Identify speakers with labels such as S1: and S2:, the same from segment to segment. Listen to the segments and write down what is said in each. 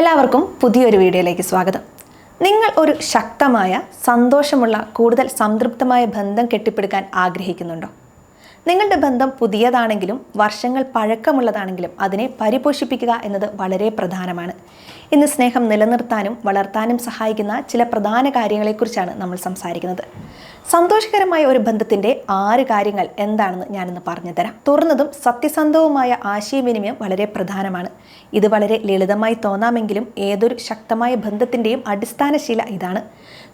S1: എല്ലാവർക്കും പുതിയൊരു വീഡിയോയിലേക്ക് സ്വാഗതം. നിങ്ങൾ ഒരു ശക്തമായ സന്തോഷമുള്ള കൂടുതൽ സംതൃപ്തമായ ബന്ധം കെട്ടിപ്പടുക്കാൻ ആഗ്രഹിക്കുന്നുണ്ടോ? നിങ്ങളുടെ ബന്ധം പുതിയതാണെങ്കിലും വർഷങ്ങൾ പഴക്കമുള്ളതാണെങ്കിലും അതിനെ പരിപോഷിപ്പിക്കുക എന്നത് വളരെ പ്രധാനമാണ്. ഇന്ന് സ്നേഹം നിലനിർത്താനും വളർത്താനും സഹായിക്കുന്ന ചില പ്രധാന കാര്യങ്ങളെക്കുറിച്ചാണ് നമ്മൾ സംസാരിക്കുന്നത്. സന്തോഷകരമായ ഒരു ബന്ധത്തിന്റെ ആറ് കാര്യങ്ങൾ എന്താണെന്ന് ഞാനിന്ന് പറഞ്ഞു തരാം. തുറന്നതും സത്യസന്ധവുമായ ആശയവിനിമയം വളരെ പ്രധാനമാണ്. ഇത് വളരെ ലളിതമായി തോന്നാമെങ്കിലും ഏതൊരു ശക്തമായ ബന്ധത്തിന്റെയും അടിസ്ഥാനശീല ഇതാണ്.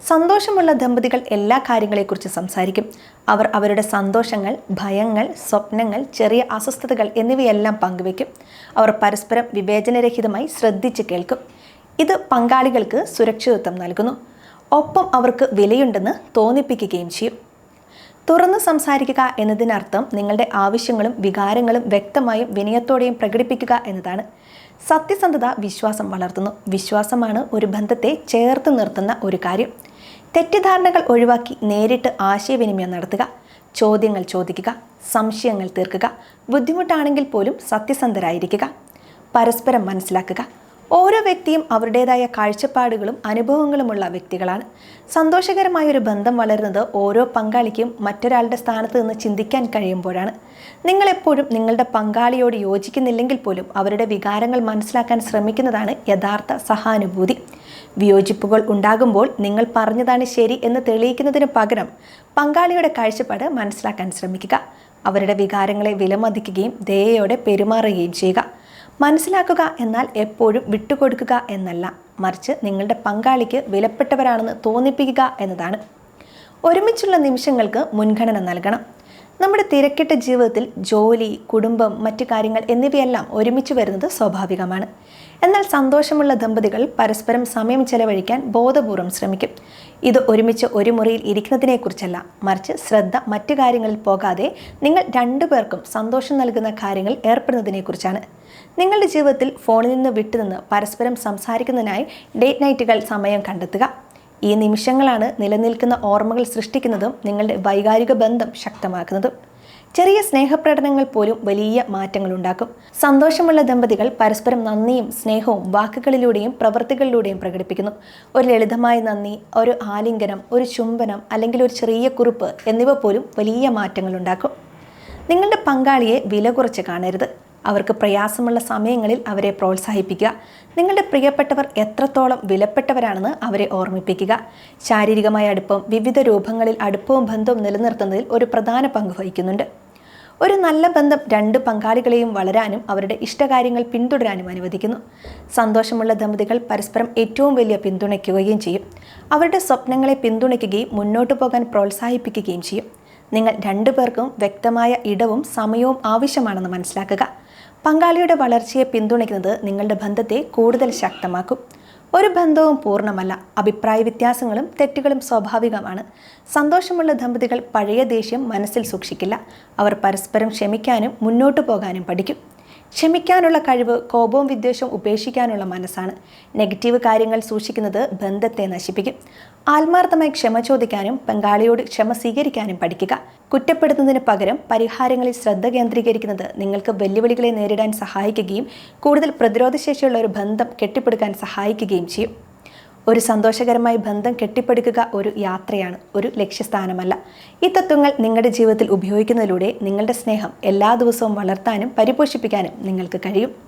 S1: സന്തോഷമുള്ള ദമ്പതികൾ എല്ലാ കാര്യങ്ങളെക്കുറിച്ച് സംസാരിക്കും. അവർ അവരുടെ സന്തോഷങ്ങൾ ഭയങ്ങൾ സ്വപ്നങ്ങൾ ചെറിയ അസ്വസ്ഥതകൾ എന്നിവയെല്ലാം പങ്കുവയ്ക്കും. അവർ പരസ്പരം വിവേചനരഹിതമായി ശ്രദ്ധിച്ച് കേൾക്കും. ഇത് പങ്കാളികൾക്ക് സുരക്ഷിതത്വം നൽകുന്നു. ഒപ്പം അവർക്ക് വിലയുണ്ടെന്ന് തോന്നിപ്പിക്കുകയും ചെയ്യും. തുറന്നു സംസാരിക്കുക എന്നതിനർത്ഥം നിങ്ങളുടെ ആവശ്യങ്ങളും വികാരങ്ങളും വ്യക്തമായും വിനയത്തോടെയും പ്രകടിപ്പിക്കുക എന്നതാണ്. സത്യസന്ധത വിശ്വാസം വളർത്തുന്നു. വിശ്വാസമാണ് ഒരു ബന്ധത്തെ ചേർത്ത് നിർത്തുന്ന ഒരു കാര്യം. തെറ്റിദ്ധാരണകൾ ഒഴിവാക്കി നേരിട്ട് ആശയവിനിമയം നടത്തുക. ചോദ്യങ്ങൾ ചോദിക്കുക സംശയങ്ങൾ തീർക്കുക ബുദ്ധിമുട്ടാണെങ്കിൽ പോലും സത്യസന്ധരായിരിക്കുക. പരസ്പരം മനസ്സിലാക്കുക ഓരോ വ്യക്തിയും അവരുടേതായ കാഴ്ചപ്പാടുകളും അനുഭവങ്ങളുമുള്ള വ്യക്തികളാണ്. സന്തോഷകരമായ ഒരു ബന്ധം വളരുന്നത് ഓരോ പങ്കാളിക്കും മറ്റൊരാളുടെ സ്ഥാനത്ത് നിന്ന് ചിന്തിക്കാൻ കഴിയുമ്പോഴാണ്. നിങ്ങളെപ്പോഴും നിങ്ങളുടെ പങ്കാളിയോട് യോജിക്കുന്നില്ലെങ്കിൽ പോലും അവരുടെ വികാരങ്ങൾ മനസ്സിലാക്കാൻ ശ്രമിക്കുന്നതാണ് യഥാർത്ഥ സഹാനുഭൂതി. വിയോജിപ്പുകൾ ഉണ്ടാകുമ്പോൾ നിങ്ങൾ പറഞ്ഞതാണ് ശരി എന്ന് തെളിയിക്കുന്നതിന് പകരം പങ്കാളിയുടെ കാഴ്ചപ്പാട് മനസ്സിലാക്കാൻ ശ്രമിക്കുക. അവരുടെ വികാരങ്ങളെ വിലമതിക്കുകയും ദയയോടെ പെരുമാറുകയും ചെയ്യുക. മനസ്സിലാക്കുക എന്നാൽ എപ്പോഴും വിട്ടുകൊടുക്കുക എന്നല്ല. മറിച്ച് നിങ്ങളുടെ പങ്കാളിക്ക് വിലപ്പെട്ടവരാണെന്ന് തോന്നിപ്പിക്കുക എന്നതാണ്. ഒരുമിച്ചുള്ള നിമിഷങ്ങൾക്ക് മുൻഗണന നൽകണം. നമ്മുടെ തിരക്കിട്ട ജീവിതത്തിൽ ജോലി കുടുംബം മറ്റു കാര്യങ്ങൾ എന്നിവയെല്ലാം ഒരുമിച്ച് വരുന്നത് സ്വാഭാവികമാണ്. എന്നാൽ സന്തോഷമുള്ള ദമ്പതികൾ പരസ്പരം സമയം ചെലവഴിക്കാൻ ബോധപൂർവം ശ്രമിക്കും. ഇത് ഒരുമിച്ച് ഒരു മുറിയിൽ ഇരിക്കുന്നതിനെക്കുറിച്ചല്ല. മറിച്ച് ശ്രദ്ധ മറ്റു കാര്യങ്ങളിൽ പോകാതെ നിങ്ങൾ രണ്ടുപേർക്കും സന്തോഷം നൽകുന്ന കാര്യങ്ങൾ ഏർപ്പെടുന്നതിനെക്കുറിച്ചാണ്. നിങ്ങളുടെ ജീവിതത്തിൽ ഫോണിൽ നിന്ന് വിട്ടുനിന്ന് പരസ്പരം സംസാരിക്കുന്നതിനായി ഡേറ്റ് നൈറ്റുകൾ സമയം കണ്ടെത്തുക. ഈ നിമിഷങ്ങളാണ് നിലനിൽക്കുന്ന ഓർമ്മകൾ സൃഷ്ടിക്കുന്നതും നിങ്ങളുടെ വൈകാരിക ബന്ധം ശക്തമാക്കുന്നതും. ചെറിയ സ്നേഹപ്രകടനങ്ങൾ പോലും വലിയ മാറ്റങ്ങൾ ഉണ്ടാക്കും സന്തോഷമുള്ള ദമ്പതികൾ പരസ്പരം നന്ദിയും സ്നേഹവും വാക്കുകളിലൂടെയും പ്രവൃത്തികളിലൂടെയും പ്രകടിപ്പിക്കുന്നു. ഒരു ലളിതമായ നന്ദി ഒരു ആലിംഗനം ഒരു ചുംബനം അല്ലെങ്കിൽ ഒരു ചെറിയ കുറിപ്പ് എന്നിവ പോലും വലിയ മാറ്റങ്ങൾ ഉണ്ടാക്കും നിങ്ങളുടെ പങ്കാളിയെ വില കുറച്ച് കാണരുത്. അവർക്ക് പ്രയാസമുള്ള സമയങ്ങളിൽ അവരെ പ്രോത്സാഹിപ്പിക്കുക. നിങ്ങളുടെ പ്രിയപ്പെട്ടവർ എത്രത്തോളം വിലപ്പെട്ടവരാണെന്ന് അവരെ ഓർമ്മിപ്പിക്കുക. ശാരീരികമായ അടുപ്പം വിവിധ രൂപങ്ങളിൽ അടുപ്പവും ബന്ധവും നിലനിർത്തുന്നതിൽ ഒരു പ്രധാന പങ്ക് വഹിക്കുന്നുണ്ട്. ഒരു നല്ല ബന്ധം രണ്ട് പങ്കാളികളെയും വളരാനും അവരുടെ ഇഷ്ടകാര്യങ്ങൾ പിന്തുടരാനും അനുവദിക്കുന്നു. സന്തോഷമുള്ള ദമ്പതികൾ പരസ്പരം ഏറ്റവും വലിയ പിന്തുണയ്ക്കുകയും ചെയ്യും. അവരുടെ സ്വപ്നങ്ങളെ പിന്തുണയ്ക്കുകയും മുന്നോട്ടു പോകാൻ പ്രോത്സാഹിപ്പിക്കുകയും ചെയ്യും. നിങ്ങൾ രണ്ടുപേർക്കും വ്യക്തമായ ഇടവും സമയവും ആവശ്യമാണെന്ന് മനസ്സിലാക്കുക. പങ്കാളിയുടെ വളർച്ചയെ പിന്തുണയ്ക്കുന്നത് നിങ്ങളുടെ ബന്ധത്തെ കൂടുതൽ ശക്തമാക്കും. ഒരു ബന്ധവും പൂർണമല്ല. അഭിപ്രായ വ്യത്യാസങ്ങളും തെറ്റുകളും സ്വാഭാവികമാണ്. സന്തോഷമുള്ള ദമ്പതികൾ പഴയ ദേഷ്യം മനസ്സിൽ സൂക്ഷിക്കില്ല. അവർ പരസ്പരം ക്ഷമിക്കാനും മുന്നോട്ടു പോകാനും പഠിക്കും. ക്ഷമിക്കാനുള്ള കഴിവ് കോപവും വിദ്വേഷവും ഉപേക്ഷിക്കാനുള്ള മനസ്സാണ്. നെഗറ്റീവ് കാര്യങ്ങൾ സൂക്ഷിക്കുന്നത് ബന്ധത്തെ നശിപ്പിക്കും. ആത്മാർത്ഥമായി ക്ഷമ ചോദിക്കാനും പങ്കാളിയോട് ക്ഷമ സ്വീകരിക്കാനും പഠിക്കുക. കുറ്റപ്പെടുത്തുന്നതിന് പകരം പരിഹാരങ്ങളിൽ ശ്രദ്ധ കേന്ദ്രീകരിക്കുന്നത് നിങ്ങൾക്ക് വെല്ലുവിളികളെ നേരിടാൻ സഹായിക്കുകയും കൂടുതൽ പ്രതിരോധശേഷിയുള്ള ഒരു ബന്ധം കെട്ടിപ്പടുക്കാൻ സഹായിക്കുകയും ചെയ്യും. ഒരു സന്തോഷകരമായ ബന്ധം കെട്ടിപ്പടുക്കുക ഒരു യാത്രയാണ് ഒരു ലക്ഷ്യസ്ഥാനമല്ല. ഈ തത്വങ്ങൾ നിങ്ങളുടെ ജീവിതത്തിൽ ഉപയോഗിക്കുന്നതിലൂടെ നിങ്ങളുടെ സ്നേഹം എല്ലാ ദിവസവും വളർത്താനും പരിപോഷിപ്പിക്കാനും നിങ്ങൾക്ക് കഴിയും.